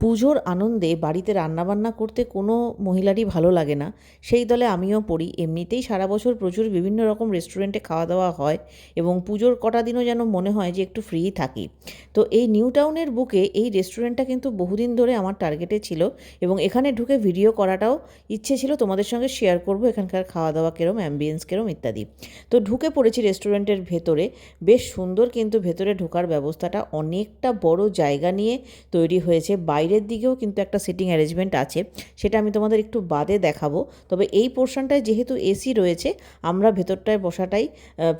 পুজোর আনন্দে বাড়িতে রান্নাবান্না করতে কোনো মহিলারই ভালো লাগে না। সেই দলে আমিও পড়ি। এমনিতেই সারা বছর প্রচুর বিভিন্ন রকম রেস্টুরেন্টে খাওয়া দাওয়া হয় এবং পুজোর কটা দিনও যেন মনে হয় যে একটু ফ্রি থাকি। তো এই নিউ টাউনের বুকে এই রেস্টুরেন্টটা কিন্তু বহুদিন ধরে আমার টার্গেটে ছিল এবং এখানে ঢুকে ভিডিও করাটাও ইচ্ছে ছিল তোমাদের সঙ্গে শেয়ার করব। এখানকার খাওয়া দাওয়া কেরম অ্যাম্বিয়েন্স কেরম ইত্যাদি। তো ঢুকে পড়েছি রেস্টুরেন্টের ভেতরে। বেশ সুন্দর কিন্তু ভেতরে ঢোকার ব্যবস্থাটা অনেকটা বড় জায়গা নিয়ে তৈরি হয়েছে। বাইরের দিকেও কিন্তু একটা সিটিং অ্যারেঞ্জমেন্ট আছে, সেটা আমি তোমাদের একটু বাদে দেখাবো। তবে এই পোর্শনটায় যেহেতু এসি রয়েছে, আমরা ভেতরটায় বসাটাই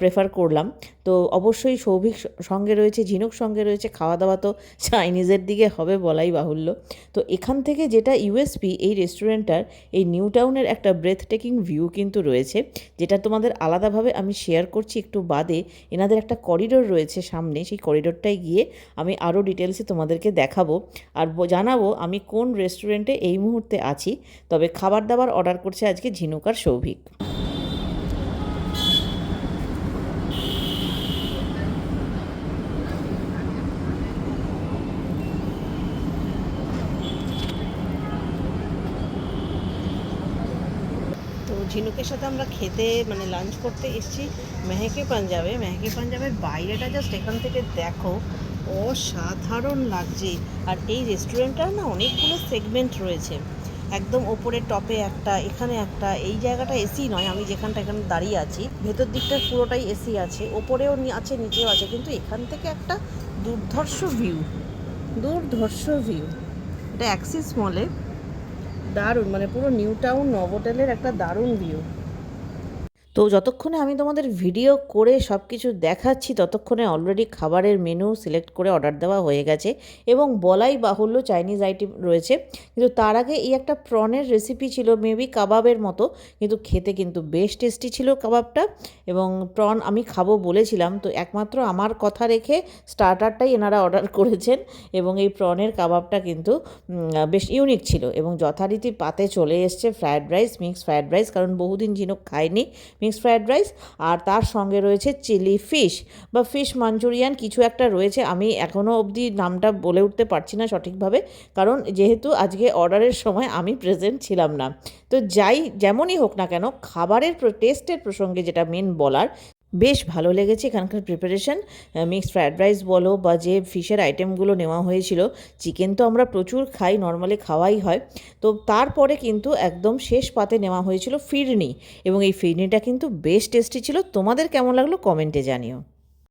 প্রেফার করলাম। তো অবশ্যই সৌভিক সঙ্গে রয়েছে, ঝিনুক সঙ্গে রয়েছে খাওয়া দাওয়া তো চাইনিজের দিকে হবে বলাই বাহুল্য। তো এখান থেকে যেটা ইউএসপি এই রেস্টুরেন্টটার এই নিউ টাউনের একটা ব্রেথ টেকিং ভিউ কিন্তু রয়েছে, যেটা তোমাদের আলাদাভাবে আমি শেয়ার করছি একটু বাদে। এনাদের একটা করিডোর রয়েছে সামনে, সেই করিডোরটায় গিয়ে আমি আরও ডিটেলসে তোমাদেরকে দেখাবো। আর জানাব আমি কোন রেস্টুরেন্টে এই মুহূর্তে আছি। তবে খাবার দাবার অর্ডার করছে আজকে ঝিনুকার সৌভিক। তো ঝিনুকের সাথে আমরা খেতে মানে লাঞ্চ করতে এসেছি। মেহেকে পাঞ্জাবে। মেহেকে পাঞ্জাবের বাইরেটা জাস্ট এখান থেকে দেখো। অসাধারণ লাগছে। আর এই রেস্টুরেন্টটার না অনেকগুলো সেগমেন্ট রয়েছে। একদম ওপরে টপে একটা, এখানে একটা, এই জায়গাটা এসি নয়, আমি যেখানটা এখানে দাঁড়িয়ে আছি, ভেতর দিকটা পুরোটাই এসি আছে, ওপরেও আছে, নিচেও আছে, কিন্তু এখান থেকে একটা দুর্ধর্ষ ভিউ দুর্ধর্ষ ভিউ এটা অ্যাক্সিস মলে দারুণ মানে পুরো নিউ টাউন নভোটেলের একটা দারুণ ভিউ তো যতক্ষণে আমি তোমাদের ভিডিও করে সব কিছু দেখাচ্ছি, ততক্ষণে অলরেডি খাবারের মেনু সিলেক্ট করে অর্ডার দেওয়া হয়ে গেছে এবং বলাই বাহুল্য চাইনিজ আইটেম রয়েছে। কিন্তু তার আগে এই একটা প্রনের রেসিপি ছিল মেবি কাবাবের মতো, কিন্তু খেতে কিন্তু বেশ টেস্টি ছিল কাবাবটা এবং প্রন আমি খাব বলেছিলাম। তো একমাত্র আমার কথা রেখে স্টার্টারটাই এনারা অর্ডার করেছেন এবং এই প্রনের কাবাবটা কিন্তু বেশ ইউনিক ছিল এবং যথারীতি পাতে চলে এসছে fried rice mix fried rice কারণ বহুদিন ঝিনুক খায়নি। মিক্স ফ্রায়েড রাইস আর তার সঙ্গে রয়েছে চিলি ফিশ। বা ফিশ মাঞ্চুরিয়ান কিছু একটা রয়েছে, আমি এখনও অবধি নামটা বলে উঠতে পারছি না সঠিকভাবে, কারণ যেহেতু আজকে অর্ডারের সময় আমি প্রেজেন্ট ছিলাম না। তো যাই, যেমনই হোক না কেন, খাবারের টেস্টের প্রসঙ্গে যেটা মেন বলার বেশ ভালো লেগেছে এখানকার প্রিপারেশান মিক্সড ফ্রায়েড রাইস বলো বা যে ফিশের আইটেমগুলো নেওয়া হয়েছিল চিকেন তো আমরা প্রচুর খাই নর্মালি খাওয়াই হয়। তো তারপরে কিন্তু একদম শেষ পাতে নেওয়া হয়েছিল ফিরনি এবং এই ফিরনিটা কিন্তু বেশ টেস্টি ছিল। তোমাদের কেমন লাগল কমেন্টে জানিও।